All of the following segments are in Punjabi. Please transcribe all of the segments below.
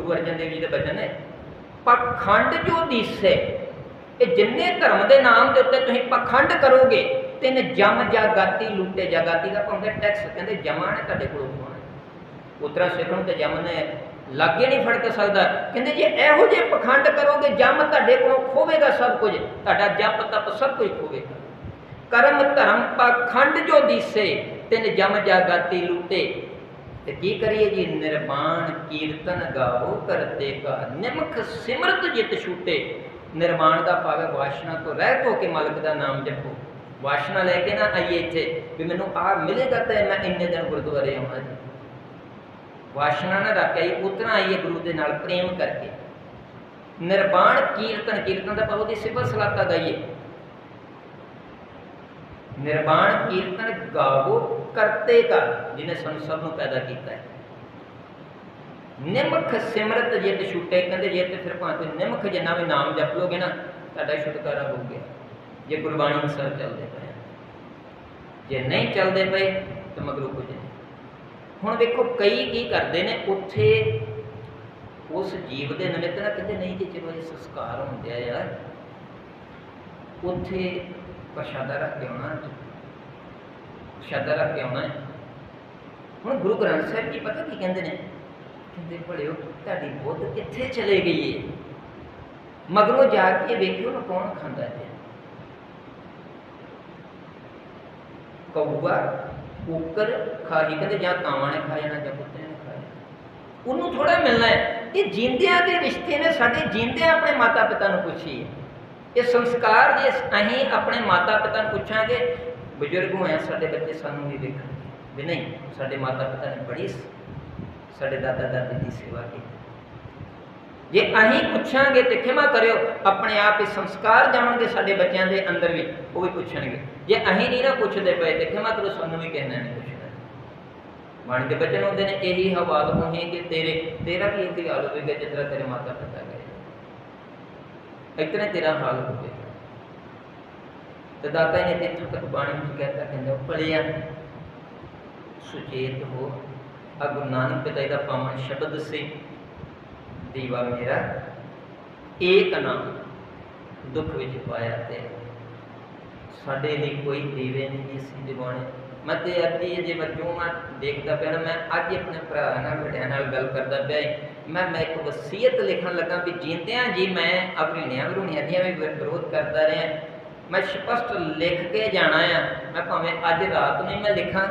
ਗੁਰੂ ਅਰਜਨ ਦੇਵ ਜੀ ਦੇ ਬਚਨ ਨੇ। ਪਖੰਡ ਜੋ ਦੀਸੇ ਇਹ ਜਿੰਨੇ ਧਰਮ ਦੇ ਨਾਮ ਦੇ ਉੱਤੇ ਤੁਸੀਂ ਪਖੰਡ ਕਰੋਗੇ, ਤਿੰਨ ਜਮ ਜਾਗਾਤੀ ਲੂਟੇ ਜਾਗਾਤੀ ਦਾ ਪਾਉਂਦੇ ਟੈਕਸ ਕਹਿੰਦੇ ਜਮਾ ਨੇ, ਤੁਹਾਡੇ ਕੋਲੋਂ ਪਾਉਣਾ ਉਤਰਾ ਸਿੱਖ ਨੂੰ ਤੇ ਜਮ ਨੇ ਲਾਗੇ ਨਹੀਂ ਫੜ ਕੇ ਸਕਦਾ। ਕਹਿੰਦੇ ਜੇ ਇਹੋ ਜਿਹੇ ਪਖੰਡ ਕਰੋਗੇ, ਜਮ ਤੁਹਾਡੇ ਕੋਲੋਂ ਖੋਵੇਗਾ ਸਭ ਕੁਝ। ਤੁਹਾਡਾ ਜਪ ਤਪ ਸਭ ਕੁਝ ਖੋਵੇਗਾ। ਕਰਮ ਧਰਮ ਪਖੰਡ ਜੋ ਦੀਸੇ ਤਿੰਨ ਜਮ ਜਾਗਾਤੀ ਲੂਟੇ ਤੇ ਕੀ ਕਰੀਏ ਜੀ? ਨਿਰਮਾਣ ਕੀਰਤਨ ਗਾਓ ਕਰਤੇ ਕਾ ਨਿਮਖ ਸਿਮਰਤ ਜਿਤ ਛੂਟੇ। ਨਿਰਮਾਣ ਦਾ ਭਾਵ ਹੈ ਵਾਸ਼ਨਾ ਤੋਂ ਰਹਿਤ ਹੋ ਕੇ ਮਾਲਕ ਦਾ ਨਾਮ ਜਪੋ। ਵਾਸ਼ਨਾ ਲੈ ਕੇ ਨਾ ਆਈਏ ਇੱਥੇ ਵੀ ਮੈਨੂੰ ਆ ਮਿਲੇਗਾ ਤਾਂ ਮੈਂ ਇੰਨੇ ਦਿਨ ਗੁਰਦੁਆਰੇ ਆਉਣਾ ਜੀ। ਵਾਸ਼ਨਾ ਨਾ ਰੱਖ ਆਈ ਉਤਨਾ ਆਈਏ ਗੁਰੂ ਦੇ ਨਾਲ ਪ੍ਰੇਮ ਕਰਕੇ। ਨਿਰਵਾਣ ਕੀਰਤਨ ਕੀਰਤਨ ਦਾ ਭਾਵ ਉਹਦੀ ਸਿਫਤ ਸਲਾਤਾ ਗਾਈਏ। ਨਿਰਵਾਣ ਕੀਰਤਨ ਗਾਵੋ, ਕਰਤੇ ਕਾ ਜਿਹਨੇ ਸਾਨੂੰ ਸਭ ਨੂੰ ਪੈਦਾ ਕੀਤਾ ਹੈ। ਨਿਮਖ ਸਿਮਰਤ ਜਿਤ ਛੁੱਟੇ, ਕਹਿੰਦੇ ਜੇ ਤੇ ਫਿਰ ਭਾਵੇਂ ਨਿਮਖ ਜਿੰਨਾ ਵੀ ਨਾਮ ਜਪ ਲੋਗੇ ਨਾ, ਤੁਹਾਡਾ ਛੁਟਕਾਰਾ ਹੋ ਗਿਆ ਜੇ ਗੁਰਬਾਣੀ ਅਨੁਸਾਰ ਚੱਲਦੇ ਪਏ ਜੇ ਨਹੀਂ ਚੱਲਦੇ ਪਏ, ਤਾਂ ਮਗਰੋਂ ਕੁਝ ਨਹੀਂ। ਹੁਣ ਵੇਖੋ, ਕਈ ਕੀ ਕਰਦੇ ਨੇ, ਉੱਥੇ ਉਸ ਜੀਵ ਦੇ ਨਿਮਿਤ ਨਾ ਕਹਿੰਦੇ ਨਹੀਂ ਜੇ ਚਲੋ ਇਹ ਸੰਸਕਾਰ ਹੁੰਦੇ ਆ ਯਾਰ। ਉੱਥੇ ਪ੍ਰਸ਼ਾਦਾ ਰੱਖ ਕੇ ਆਉਣਾ ਪ੍ਰਸ਼ਾਦਾ ਰੱਖ ਕੇ ਆਉਣਾ ਹੁਣ ਗੁਰੂ ਗ੍ਰੰਥ ਸਾਹਿਬ ਜੀ ਪਤਾ ਕੀ ਕਹਿੰਦੇ ਨੇ? ਕਹਿੰਦੇ, ਭਲਿਓ, ਤੁਹਾਡੀ ਬੁੱਧ ਕਿੱਥੇ ਚਲੇ ਗਈ ਏ? ਮਗਰੋਂ ਜਾ ਕੇ ਵੇਖਿਓ ਨਾ ਕੌਣ ਖਾਂਦਾ ਹੈ ਕਊਆ ਕੁੱਕਰ ਖਾਹੀ, ਕਹਿੰਦੇ, ਜਾਂ ਕਾਵਾਂ ਨੇ ਖਾਇਆ ਨਾ ਜਾਂ ਕੁੱਤੇ ਨੇ ਖਾਇਆ ਉਹਨੂੰ ਥੋੜਾ ਮਿਲਣਾ ਹੈ। ਇਹ ਜਿੰਦਿਆਂ ਦੇ ਰਿਸ਼ਤੇ ਨੇ, ਸਾਡੇ ਜਿੰਦਿਆਂ ਆਪਣੇ ਮਾਤਾ ਪਿਤਾ ਨੂੰ ਪੁੱਛੀ ਹੈ ਇਹ ਸੰਸਕਾਰ ਜੇ ਅਸੀਂ ਆਪਣੇ ਮਾਤਾ ਪਿਤਾ ਨੂੰ ਪੁੱਛਾਂਗੇ, ਬਜ਼ੁਰਗ ਹੋਇਆ ਸਾਡੇ ਬੱਚੇ ਸਾਨੂੰ ਵੀ ਦੇਖਣਗੇ। ਵੀ ਨਹੀਂ, ਸਾਡੇ ਮਾਤਾ ਪਿਤਾ ਨੇ ਬੜੀ ਸਾਡੇ ਦਾਦਾ ਦਾਦੀ ਦੀ ਸੇਵਾ ਕੀਤੀ। ਜੇ ਅਸੀਂ ਪੁੱਛਾਂਗੇ ਤੇ ਖਿਮਾ ਕਰਿਓ, ਆਪਣੇ ਆਪ ਹੀ ਸੰਸਕਾਰ ਜਾਣਗੇ ਸਾਡੇ ਬੱਚਿਆਂ ਦੇ ਅੰਦਰ ਵੀ, ਉਹ ਵੀ ਪੁੱਛਣਗੇ। ਜੇ ਅਸੀਂ ਨਹੀਂ ਨਾ ਪੁੱਛਦੇ ਪਏ ਤੇ ਖਿਮਾ ਕਰੋ, ਸਾਨੂੰ ਵੀ ਕਹਿਣਾ ਨਹੀਂ ਪੁੱਛਣਾ। ਬਣ ਕੇ ਬਚਨ ਹੁੰਦੇ ਨੇ, ਇਹੀ ਹਵਾਲ ਕਿ ਤੇਰੇ, ਤੇਰਾ ਕੀ ਇਹੀ ਹਾਲ ਹੋਵੇਗਾ ਜਿਸ ਤਰ੍ਹਾਂ ਤੇਰੇ ਮਾਤਾ ਪਿਤਾ ਗਏ ਇਤਨੇ ਤੇਰਾ ਹਾਲ ਹੋਵੇਗਾ ਤੇ ਦਾਤਾ ਨੇ ਤੇ ਇੱਥੋਂ ਤੱਕ ਬਾਣੀ ਵਿੱਚ ਕਹਿਤਾ, ਕਹਿੰਦਾ ਭਲਿਆ, ਸੁਚੇਤ ਹੋ। ਆ ਗੁਰੂ ਨਾਨਕ ਪਿਤਾ ਦਾ ਪਾਵਨ ਸ਼ਬਦ ਸੀ, ਦੀਵਾ ਮੇਰਾ, ਏਕ ਨਾਮ ਦੁੱਖ ਵਿੱਚ ਪਾਇਆ ਤੇ ਸਾਡੇ ਲਈ ਕੋਈ ਦੀਵੇ ਨਹੀਂ ਸੀ ਦਿਵਾਣੇ ਮੈਂ ਤੇ ਅੱਧੀ ਜੇ ਵਜੋਂ ਮੈਂ ਦੇਖਦਾ ਪਿਆ ਨਾ, ਮੈਂ ਅੱਜ ਆਪਣੇ ਭਰਾ ਨਾਲ, ਵੱਡਿਆਂ ਨਾਲ ਗੱਲ ਕਰਦਾ ਪਿਆ ਮੈਂ ਮੈਂ ਇੱਕ ਵਸੀਅਤ ਲਿਖਣ ਲੱਗਾ ਵੀ ਜਿੰਦਿਆਂ ਜੀ ਮੈਂ ਆਪਣੀਆਂ ਵਰੁਣੀਆਂ ਦੀਆਂ ਵੀ ਵਿਰੋਧ ਕਰਦਾ ਰਿਹਾ। ਮੈਂ ਸਪਸ਼ਟ ਲਿਖ ਕੇ ਜਾਣਾ ਆ। ਮੈਂ ਭਾਵੇਂ ਅੱਜ ਰਾਤ ਨੂੰ ਮੈਂ ਲਿਖਾਂ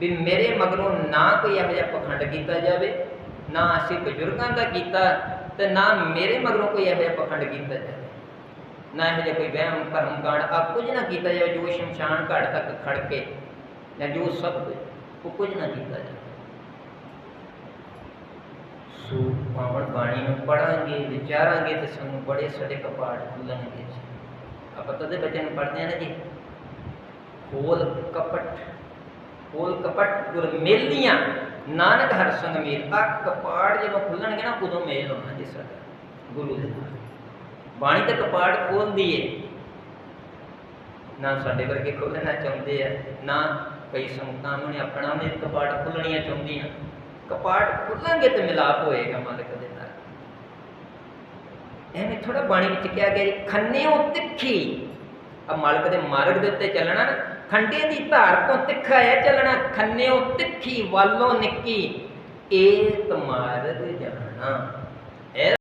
ਵੀ ਮੇਰੇ ਮਗਰੋਂ ਨਾ ਕੋਈ ਇਹੋ ਜਿਹਾ ਪਖੰਡ ਕੀਤਾ ਜਾਵੇ, ਨਾ ਅਸੀਂ ਬਜ਼ੁਰਗਾਂ ਦਾ ਕੀਤਾ ਤੇ ਨਾ ਮੇਰੇ ਮਗਰੋਂ ਕੋਈ ਇਹੋ ਜਿਹਾ ਪਖੰਡ ਕੀਤਾ ਜਾਵੇ। ਨਾ ਇਹੋ ਜਿਹਾ ਕੋਈ ਵਹਿਮ ਭਰਮ ਕਾਂਡ ਆ ਕੁਝ ਨਾ ਕੀਤਾ ਜਾਵੇ ਜੋ ਸ਼ਮਸ਼ਾਨ ਘਾਟ ਤੱਕ ਖੜ ਕੇ ਜਾਂ ਜੋ ਸਭ ਕੁਝ ਉਹ ਕੁਝ ਨਾ ਕੀਤਾ ਜਾਵੇ ਸੋ ਪਾਵਨ ਬਾਣੀ ਨੂੰ ਪੜਾਂਗੇ ਵਿਚਾਰਾਂਗੇ ਤੇ ਸਾਨੂੰ ਬੜੇ ਸਾਡੇ ਕਪਾੜ ਖੁੱਲਣਗੇ ਜੀ ਆਪਾਂ ਤਦੇ ਬੱਚਿਆਂ ਨੂੰ ਪੜ੍ਹਦੇ ਆ ਨਾ ਜੀ ਖੋਲ ਕਪਟ ਖੋਲ ਕਪਟ ਗੁਰ ਮੇਲੀਆਂ ਨਾਨਕ ਹਰ ਸੰਗ ਮੇਲ ਆ ਕਪਾੜ ਜਦੋਂ ਖੁੱਲਣਗੇ ਨਾ ਉਦੋਂ ਮੇਲ ਹੋਣਾ ਦੇ ਬਾਣੀ ਤੇ ਕਪਾੜ ਖੋਲਦੀ ਏ। ਨਾ ਸਾਡੇ ਵਰਗੇ ਖੋਲਣਾ ਚਾਹੁੰਦੇ ਆ, ਨਾ ਕਈ ਸੰਗਤਾਂ ਨੂੰ ਆਪਣਾ ਵੀ ਕਪਾੜ ਖੁੱਲਣੀਆਂ ਚਾਹੁੰਦੀਆਂ। ਕਪਾੜ ਖੁੱਲਾਂਗੇ ਤੇ ਮਿਲਾਪ ਹੋਏਗਾ ਮਾਲਕ ਦੇ ਨਾਲ। ਐਵੇਂ ਥੋੜਾ ਬਾਣੀ ਵਿੱਚ ਕਿਹਾ ਗਿਆ ਜੀ, ਖੰਨਿਓ ਤਿੱਖੀ। ਆ ਮਾਲਕ ਦੇ ਮਾਰਗ ਦੇ ਉੱਤੇ ਚੱਲਣਾ ਨਾ ਖੰਡੇ ਦੀ ਧਾਰ ਤੋਂ ਤਿੱਖਾ ਹੈ ਚੱਲਣਾ, ਖੰਨਿਓ ਤਿੱਖੀ, ਵਾਲੋਂ ਨਿੱਕੀ। ਇਹ ਮਾਰਗ ਜਾਣਾ।